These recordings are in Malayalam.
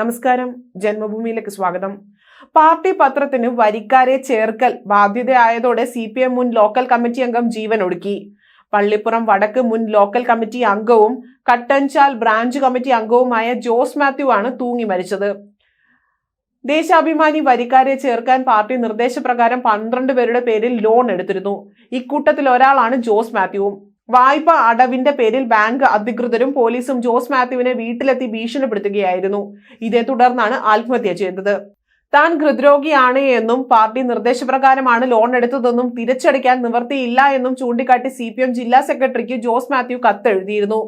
നമസ്കാരം. ജന്മഭൂമിയിലേക്ക് സ്വാഗതം. പാർട്ടി പത്രത്തിന് വരിക്കാരെ ചേർക്കൽ ബാധ്യതയായതോടെ സി പി എം മുൻ ലോക്കൽ കമ്മിറ്റി അംഗം ജീവൻ ഒടുക്കി. പള്ളിപ്പുറം വടക്ക് മുൻ ലോക്കൽ കമ്മിറ്റി അംഗവും കട്ടൻചാൽ ബ്രാഞ്ച് കമ്മിറ്റി അംഗവുമായ ജോസ് മാത്യു ആണ് തൂങ്ങി മരിച്ചത്. ദേശാഭിമാനി വരിക്കാരെ ചേർക്കാൻ പാർട്ടി നിർദ്ദേശപ്രകാരം പന്ത്രണ്ട് പേരുടെ പേരിൽ ലോൺ എടുത്തിരുന്നു. ഇക്കൂട്ടത്തിൽ ഒരാളാണ് ജോസ് മാത്യുവും. വായ്പ അടവിന്റെ പേരിൽ ബാങ്ക് അധികൃതരും പോലീസും ജോസ് മാത്യുവിനെ വീട്ടിലെത്തി ഭീഷണിപ്പെടുത്തുകയായിരുന്നു. ഇതേ തുടർന്നാണ് ആത്മഹത്യ ചെയ്തത്. താൻ ഹൃദ്രോഗിയാണ് എന്നും പാർട്ടി നിർദ്ദേശപ്രകാരമാണ് ലോൺ എടുത്തതെന്നും തിരിച്ചടിക്കാൻ നിവർത്തിയില്ല എന്നും ചൂണ്ടിക്കാട്ടി സി പി എം ജില്ലാ സെക്രട്ടറിക്ക് ജോസ് മാത്യു കത്തെഴുതിയിരുന്നു.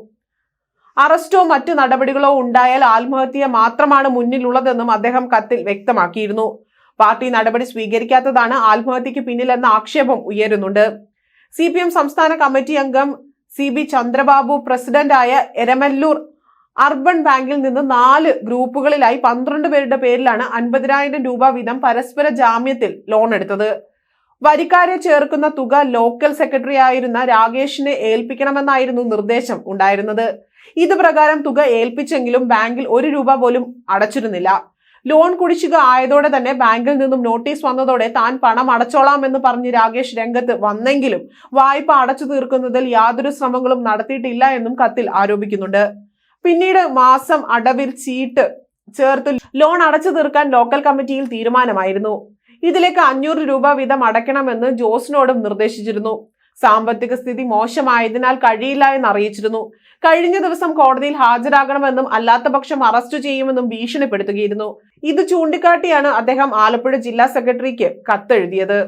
അറസ്റ്റോ മറ്റു നടപടികളോ ഉണ്ടായാൽ ആത്മഹത്യ മാത്രമാണ് മുന്നിലുള്ളതെന്നും അദ്ദേഹം കത്തിൽ വ്യക്തമാക്കിയിരുന്നു. പാർട്ടി നടപടി സ്വീകരിക്കാത്തതാണ് ആത്മഹത്യക്ക് പിന്നിലെന്ന ആക്ഷേപം ഉയരുന്നുണ്ട്. സി പി എം സംസ്ഥാന കമ്മിറ്റി അംഗം സി ബി ചന്ദ്രബാബു പ്രസിഡന്റായ എരമല്ലൂർ അർബൻ ബാങ്കിൽ നിന്ന് നാല് ഗ്രൂപ്പുകളിലായി പന്ത്രണ്ട് പേരുടെ പേരിലാണ് അൻപതിനായിരം രൂപ വീതം പരസ്പര ജാമ്യത്തിൽ ലോൺ എടുത്തത്. വരിക്കാരെ ചേർക്കുന്ന തുക ലോക്കൽ സെക്രട്ടറി ആയിരുന്ന രാകേഷിനെ ഏൽപ്പിക്കണമെന്നായിരുന്നു നിർദ്ദേശം ഉണ്ടായിരുന്നത്. ഇത് പ്രകാരം തുക ഏൽപ്പിച്ചെങ്കിലും ബാങ്കിൽ ഒരു രൂപ പോലും അടച്ചിരുന്നില്ല. ലോൺ കുടിശ്ശിക ആയതോടെ തന്നെ ബാങ്കിൽ നിന്നും നോട്ടീസ് വന്നതോടെ താൻ പണം അടച്ചോളാം എന്ന് പറഞ്ഞ് രാകേഷ് രംഗത്ത് വന്നെങ്കിലും വായ്പ അടച്ചു തീർക്കുന്നതിൽ യാതൊരു ശ്രമങ്ങളും നടത്തിയിട്ടില്ല എന്നും കത്തിൽ ആരോപിക്കുന്നുണ്ട്. പിന്നീട് മാസം അടവിൽ ചീട്ട് ചേർത്ത് ലോൺ അടച്ചു തീർക്കാൻ ലോക്കൽ കമ്മിറ്റിയിൽ തീരുമാനമായിരുന്നു. ഇതിലേക്ക് അഞ്ഞൂറ് രൂപ വീതം അടയ്ക്കണമെന്ന് ജോസിനോടും നിർദ്ദേശിച്ചിരുന്നു. സാമ്പത്തിക സ്ഥിതി മോശമായതിനാൽ കഴിയില്ല എന്ന് അറിയിച്ചിരുന്നു കഴിഞ്ഞ ദിവസം കോടതിയിൽ ഹാജരാകണമെന്നും അല്ലാത്ത പക്ഷം അറസ്റ്റ് ചെയ്യുമെന്നും ഭീഷണിപ്പെടുത്തുകയായിരുന്നു ഇത് ചൂണ്ടിക്കാട്ടിയാണ് അദ്ദേഹം ആലപ്പുഴ ജില്ലാ സെക്രട്ടറിക്ക് കത്തെഴുതിയത്.